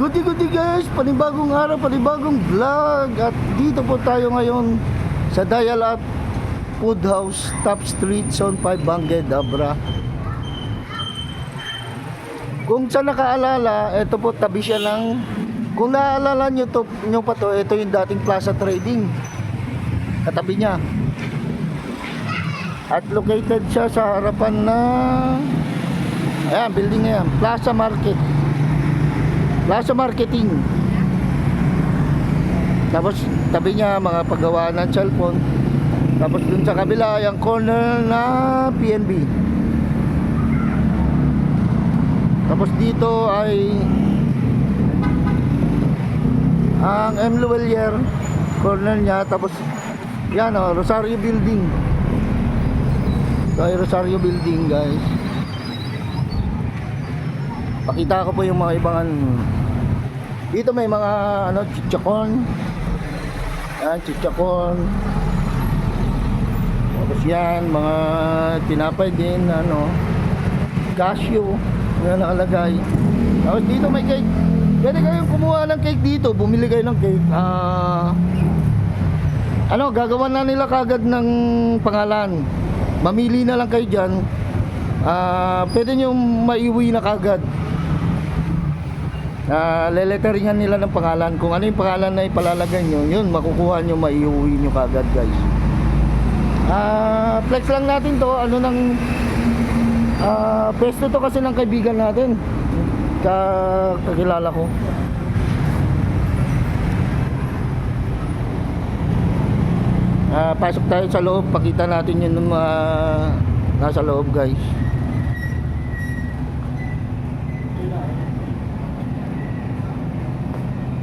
Goody goody guys, panibagong araw, panibagong vlog. At dito po tayo ngayon sa Dial Up Food House, Top Street, Zone 5, Bangue, Dabra Kung sa nakaalala, ito po tabi siya ng Kung naaalala nyo, to, nyo pa to, ito yung dating Plaza Trading. Katabi niya. At located siya sa harapan na Ayan, building na yan, Plaza Market Plaza Marketing. Tapos tabi niya mga paggawa ng cellphone. Tapos dun sa kabila yung corner na PNB. Tapos dito ay ang M. Luwelier corner niya tapos yan o Rosario Building. So ay Rosario Building guys. Pakita ko po yung mga ibang. Dito may mga ano chichakon. Yan, chichakon. Tapos yan, mga tinapay din, ano. Cashew. Yan nakalagay. Tapos dito may cake. Pwede kayong kumuha ng cake dito. Bumili kayo ng cake. Ah... ano, gagawa na nila kagad ng pangalan. Mamili na lang kayo dyan. Ah, pwede nyo maiuwi na kagad. Uh, leletteringan nila ng pangalan. Kung ano yung pangalan na ipalalagay nyo, yun, makukuha nyo, maiuwi nyo kagad guys. Ah, flex lang natin to, ano nang ah, pesto to kasi ng kaibigan natin. Ka kakilala ko. Ah, pasok tayo sa loob, pakita natin yun ng mga nasa loob guys.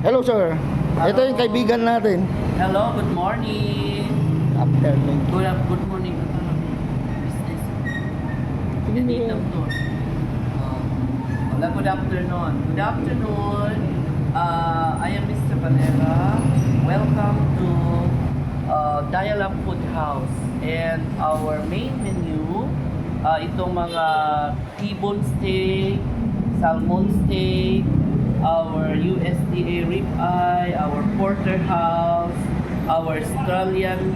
Hello sir. Ito yung kaibigan natin. Hello, good morning. Afternoon. Good, good morning. Business. To. Uh, Hola, good afternoon. Good afternoon. Uh, I am Mr. Valera. Welcome to uh, Dial-Up Food House. And our main menu, uh, itong mga T-bone steak, salmon steak, our USDA ribeye, our porterhouse, our Australian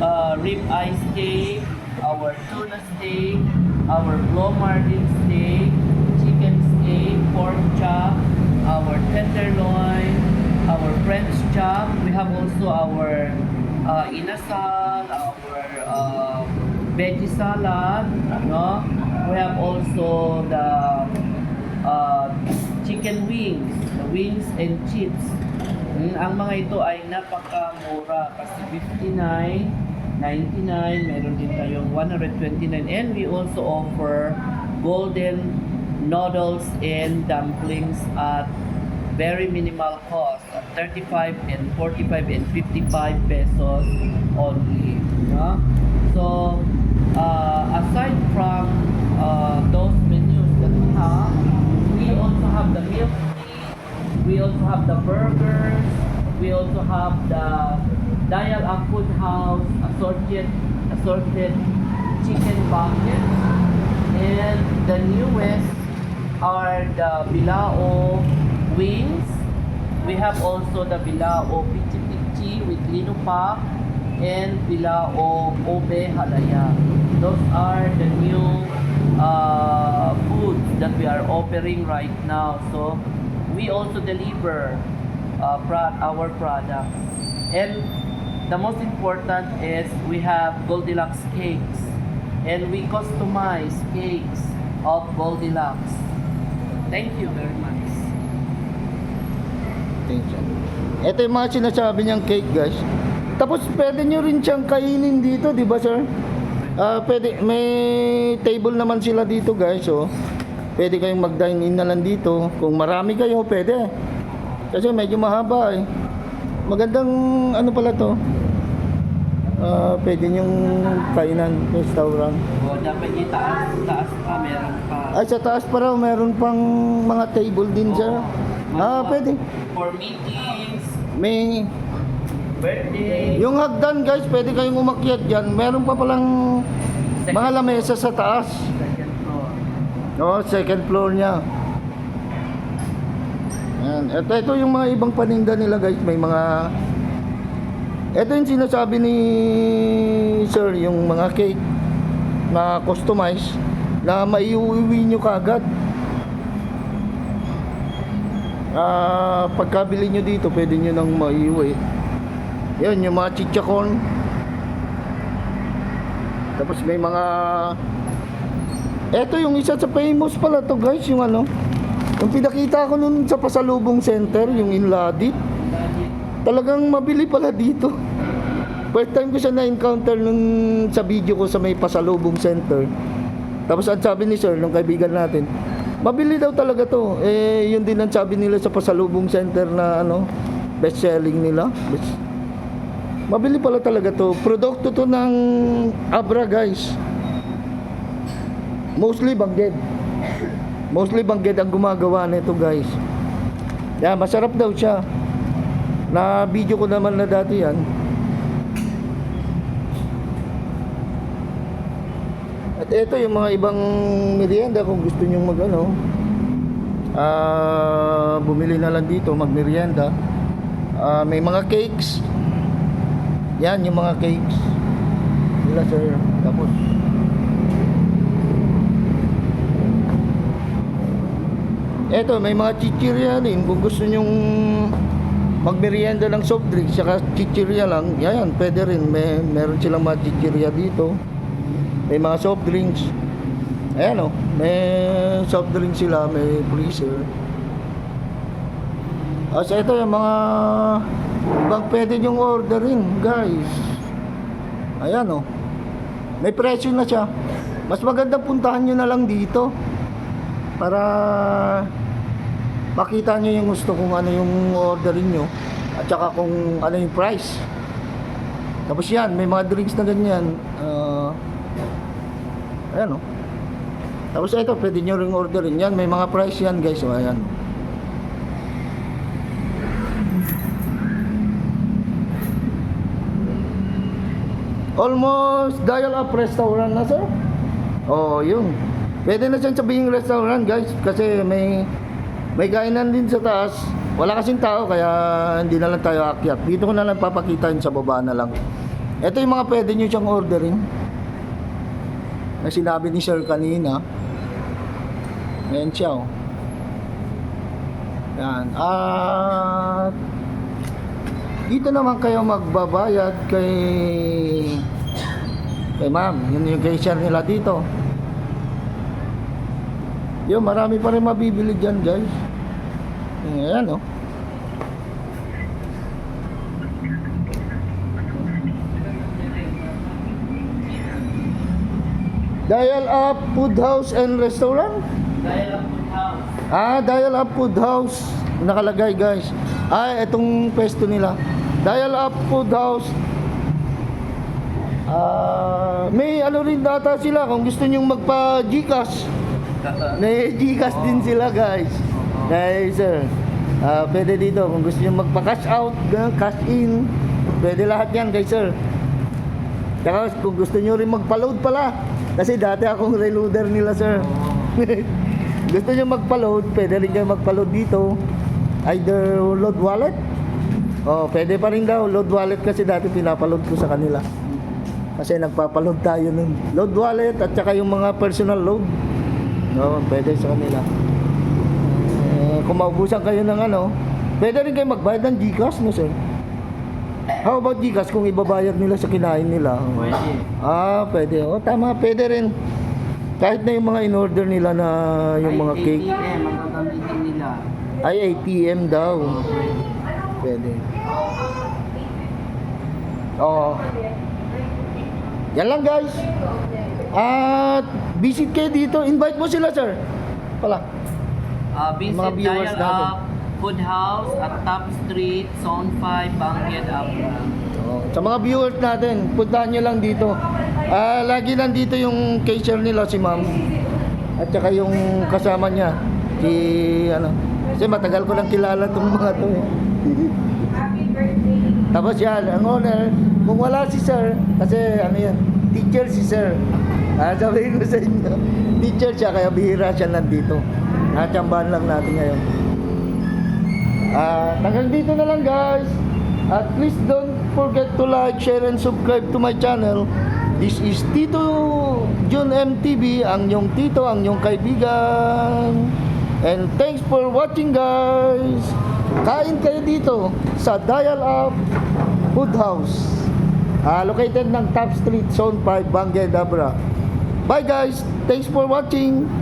uh, ribeye steak, our tuna steak, our Blomardin steak, chicken steak, pork chop, our tenderloin, our French chop. We have also our uh, inasal, our uh, veggie salad, no? We have also the chicken wings, wings and chips. Mm, ang mga ito ay napakamura kasi 59, 99, meron din tayong 129 and we also offer golden noodles and dumplings at very minimal cost at 35 and 45 and 55 pesos only. No? So, uh, aside from uh, those menus that we have, have the milk we also have the burgers, we also have the Dial Up Food House assorted, assorted chicken buckets, and the newest are the Bilao wings. We have also the Bilao Pichi Pichi with Lino Pak and Bilao Obe Halaya. Those are the new that we are offering right now. So we also deliver uh, pro- our products. And the most important is we have Goldilocks cakes. And we customize cakes of Goldilocks. Thank you very much. Thank you. Ito yung mga sinasabi niyang cake guys. Tapos pwede nyo rin siyang kainin dito, di ba sir? Ah, pwede, may table naman sila dito guys, so pwede kayong mag-dine in na lang dito. Kung marami kayo, pwede. Kasi medyo mahaba eh. Magandang ano pala to? Ah, pwede nyong kainan, restaurant. O, dapat itaas, taas pa, meron pa. Ay, sa taas pa raw, meron pang mga table din sir. Ah, pwede. For meetings, May birthday, Yung hagdan guys, pwede kayong umakyat dyan. Meron pa palang mga lamesa sa taas. Floor. No, second floor niya. Yan. Yan. Ito, ito yung mga ibang paninda nila guys. May mga... Ito yung sinasabi ni Sir, yung mga cake na customize na maiuwi nyo kagad. Ah, pagkabili nyo dito, pwede nyo nang maiuwi. Yan, yung mga chichacorn. Tapos may mga... Ito yung isa sa famous pala to guys, yung ano. Yung pinakita ko nun sa Pasalubong Center, yung Inladit. Talagang mabili pala dito. First time ko siya na-encounter nung sa video ko sa may Pasalubong Center. Tapos ang sabi ni Sir, nung kaibigan natin, mabili daw talaga to. Eh, yun din ang sabi nila sa Pasalubong Center na ano, best selling nila. Best, Mabili pala talaga to. Produkto to ng Abra guys. Mostly bangged. Mostly bangged ang gumagawa nito guys. Yan, masarap daw siya. Na video ko naman na dati yan. At ito yung mga ibang merienda kung gusto nyo mag ano. Ah, bumili na lang dito mag merienda. Ah, may mga cakes. Yan yung mga cakes. Nila sir. Tapos Eto, may mga chichirya din. Kung gusto nyong magmerienda ng soft drinks, saka chichirya lang, yan, pwede rin. May, meron silang mga chichirya dito. May mga soft drinks. Ayan o, may soft drinks sila, may freezer. As ito yung mga ibang pwede nyong orderin, guys. Ayan o. May presyo na siya. Mas maganda puntahan nyo na lang dito. Para makita nyo yung gusto kung ano yung orderin nyo. At saka kung ano yung price. Tapos yan, may mga drinks na ganyan. Ah, ayan o. Tapos ito, pwede nyo ring orderin yan. May mga price yan guys. O, ayan. Almost dial up restaurant na sir. Oh, yun. Pwede na siyang sabihin restaurant guys kasi may may kainan din sa taas. Wala kasing tao kaya hindi na lang tayo akyat. Dito ko na lang papakita yun sa baba na lang. Ito yung mga pwede nyo siyang orderin. Na sinabi ni sir kanina. Ayan siya oh. Yan. At dito naman kayo magbabayad kay kay ma'am. Yun yung cashier nila dito. Yun, marami pa rin mabibili dyan guys. Ayan oh. Dial Up Food House and Restaurant? Dahil ang food house. Ah, Dial Up Food House. Nakalagay guys. Ah, itong pwesto nila. Dial Up Food House. Ah, may ano rin data sila kung gusto nyong magpa Gcash. May Gcash din sila guys. Guys, sir. Ah, pwede dito kung gusto nyong magpa cash out, cash in. Pwede lahat yan guys, sir. Tsaka kung gusto nyo rin magpa-load pala. Kasi dati akong reloader nila, sir. gusto nyo magpa-load, pwede rin kayo magpa-load dito. Either load wallet. Oh, pwede pa rin daw. Load wallet kasi dati pinapaload ko sa kanila. Kasi nagpapaload tayo nun. Load wallet at saka yung mga personal load. No, pwede sa kanila. Eh, kung maubusan kayo ng ano, pwede rin kayo magbayad ng Gcash, no, sir? How about Gcash kung ibabayad nila sa kinain nila? Pwede. Ah, pwede. O, tama, pwede rin. Kahit na yung mga in-order nila na yung mga Ay, cake. ATM ang gagamitin nila. Ay, ATM daw. Pwede. Oo. Yan lang guys. At visit kayo dito. Invite mo sila, sir. Pala. Uh, visit Mga viewers Dial natin. Up Food House at Top Street, Zone 5, Bangyed, Abra. Sa mga viewers natin, puntahan nyo lang dito. Ah, lagi nandito yung cashier nila si ma'am. At saka yung kasama niya. Si ano. Kasi matagal ko lang kilala tong mga to eh. Tapos yan, ang owner, kung wala si sir, kasi ano yan, teacher si sir. Ah, sabihin ko sa inyo, teacher siya, kaya bihira siya nandito. Natsambahan lang natin ngayon. Ah, hanggang dito na lang guys. At please don't forget to like, share, and subscribe to my channel. This is Tito Jun MTV, ang yung tito, ang yung kaibigan. And thanks for watching guys. Kain kayo dito sa Dial Up Food House. Ah, located ng Top Street, Zone 5, Bangue, Dabra. Bye guys. Thanks for watching.